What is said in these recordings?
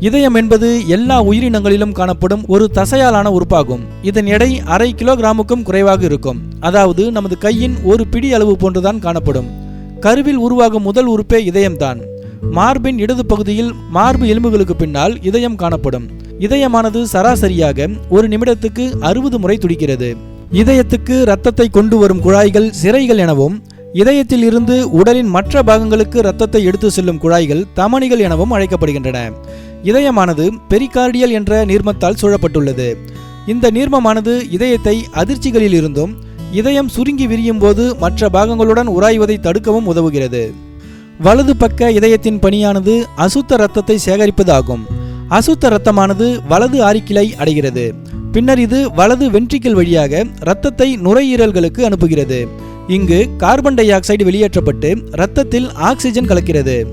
இதயம் என்பது எல்லா உயிரினங்களிலும் காணப்படும் ஒரு தசையாலான உறுப்பாகும். இதன் எடை அரை கிலோகிராமுக்கும் குறைவாக இருக்கும். அதாவது நமது கையின் ஒரு பிடி அளவு போன்றுதான் காணப்படும். கருவில் உருவாகும் முதல் உறுப்பே இதயம்தான். மார்பின் இடது பகுதியில் மார்பு எலும்புகளுக்கு பின்னால் இதயம் காணப்படும். இதயமானது சராசரியாக ஒரு நிமிடத்துக்கு அறுபது முறை துடிக்கிறது. இதயத்துக்கு இரத்தத்தை கொண்டு வரும் குழாய்கள் சிறைகள் எனவும் இதயத்தில் இருந்து உடலின் மற்ற பாகங்களுக்கு இரத்தத்தை எடுத்து செல்லும் குழாய்கள் தமனிகள் எனவும் அழைக்கப்படுகின்றன. இதயமானது பெரிகார்டியல் என்ற நீர்மத்தால் சூழப்பட்டுள்ளது. இந்த நீர்மமானது இதயத்தை அதிர்ச்சிகளில் இருந்தும் இதயம் சுருங்கி விரியும் போது மற்ற பாகங்களுடன் உராய்வதை தடுக்கவும் உதவுகிறது. வலது பக்க இதயத்தின் பணியானது அசுத்த இரத்தத்தை சேகரிப்பது ஆகும் அசுத்த இரத்தமானது வலது ஆரிக்கிளை அடைகிறது. பின்னர் இது வலது வென்ட்ரிக்கிள் வழியாக இரத்தத்தை நுரையீரல்களுக்கு அனுப்புகிறது. இங்கு கார்பன் டை ஆக்சைடு வெளியேற்றப்பட்டு இரத்தத்தில் ஆக்சிஜன் கலக்கிறது.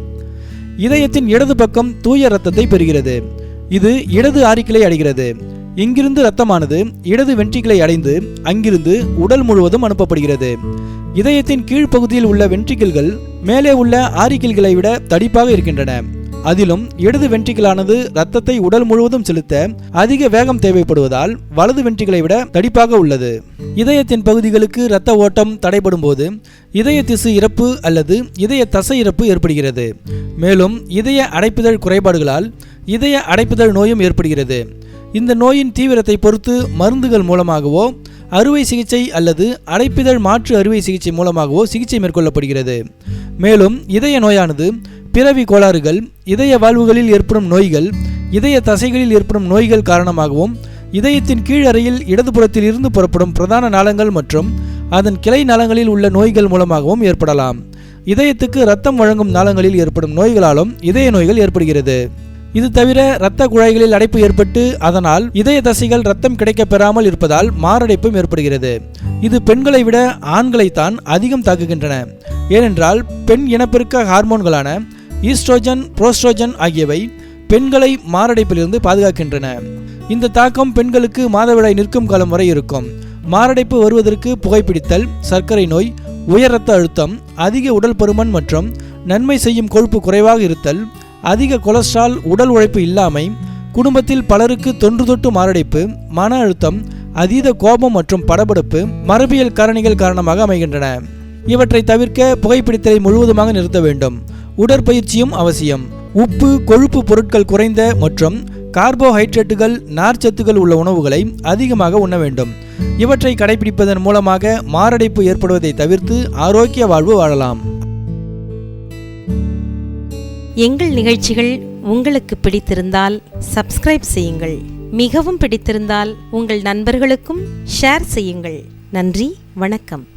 இதயத்தின் இடது பக்கம் தூய இரத்தத்தை பெறுகிறது. இது இடது ஆரிக்கிளை அடைகிறது. இங்கிருந்து இரத்தமானது இடது வென்ட்ரிக்கிளை அடைந்து அங்கிருந்து உடல் முழுவதும் அனுப்பப்படுகிறது. இதயத்தின் கீழ்ப்பகுதியில் உள்ள வென்ட்ரிக்கிள்கள் மேலே உள்ள ஆரிக்கிள்களை விட தடிப்பாக இருக்கின்றன. அதிலும் இடது வென்ட்ரிக்கிளானது ரத்தத்தை உடல் முழுவதும் செலுத்த அதிக வேகம் தேவைப்படுவதால் வலது வென்ட்ரிகளை விட தடிப்பாக உள்ளது. இதயத்தின் பகுதிகளுக்கு இரத்த ஓட்டம் தடைபடும் போது இதய திசு இறப்பு அல்லது இதய தசை இறப்பு ஏற்படுகிறது. மேலும் இதய அடைப்புதல் குறைபாடுகளால் இதய அடைப்புதல் நோயும் ஏற்படுகிறது. இந்த நோயின் தீவிரத்தை பொறுத்து மருந்துகள் மூலமாகவோ அறுவை சிகிச்சை அல்லது அடைப்பிதழ் மாற்று அறுவை சிகிச்சை மூலமாகவோ சிகிச்சை மேற்கொள்ளப்படுகிறது. மேலும் இதய நோயானது பிறவி கோளாறுகள் இதய வாழ்வுகளில் ஏற்படும் நோய்கள் இதய தசைகளில் ஏற்படும் நோய்கள் காரணமாகவும் இதயத்தின் கீழறையில் இடதுபுறத்தில் இருந்து புறப்படும் பிரதான நாளங்கள் மற்றும் அதன் கிளை நாளங்களில் உள்ள நோய்கள் மூலமாகவும் ஏற்படலாம். இதயத்துக்கு இரத்தம் வழங்கும் நாளங்களில் ஏற்படும் நோய்களாலும் இதய நோய்கள் ஏற்படுகிறது. இது தவிர இரத்த குழாய்களில் அடைப்பு ஏற்பட்டு அதனால் இதய தசைகள் ரத்தம் கிடைக்க பெறாமல் இருப்பதால் மாரடைப்பும் ஏற்படுகிறது. இது பெண்களை விட ஆண்களைத்தான் அதிகம் தாக்குகின்றன. ஏனென்றால் பெண் இனப்பெருக்க ஹார்மோன்களான ஈஸ்ட்ரோஜன் புரோஸ்ட்ரோஜன் ஆகியவை பெண்களை மாரடைப்பிலிருந்து பாதுகாக்கின்றன. இந்த தாக்கம் பெண்களுக்கு மாதவிடாய் நிற்கும் காலம் வரை இருக்கும். மாரடைப்பு வருவதற்கு புகைப்பிடித்தல் சர்க்கரை நோய் உயர் ரத்த அழுத்தம் அதிக உடல் பருமன் மற்றும் நன்மை செய்யும் கொழுப்பு குறைவாக இருத்தல் அதிக கொலஸ்ட்ரால் உடல் உழைப்பு இல்லாமை குடும்பத்தில் பலருக்கு தொன்று தொட்டு மாரடைப்பு மன அழுத்தம் அதீத கோபம் மற்றும் படபடப்பு மரபியல் காரணிகள் காரணமாக அமைகின்றன. இவற்றை தவிர்க்க புகைப்பிடித்தலை முழுவதுமாக நிறுத்த வேண்டும். உடற்பயிற்சியும் அவசியம். உப்பு கொழுப்பு பொருட்கள் குறைந்த மற்றும் கார்போஹைட்ரேட்டுகள் நார்ச்சத்துகள் உள்ள உணவுகளை அதிகமாக உண்ண வேண்டும். இவற்றை கடைபிடிப்பதன் மூலமாக மாரடைப்பு ஏற்படுவதை தவிர்த்து ஆரோக்கிய வாழ்வு வாழலாம். எங்கள் நிகழ்ச்சிகள் உங்களுக்கு பிடித்திருந்தால் சப்ஸ்கிரைப் செய்யுங்கள். மிகவும் பிடித்திருந்தால் உங்கள் நண்பர்களுக்கும் ஷேர் செய்யுங்கள். நன்றி வணக்கம்.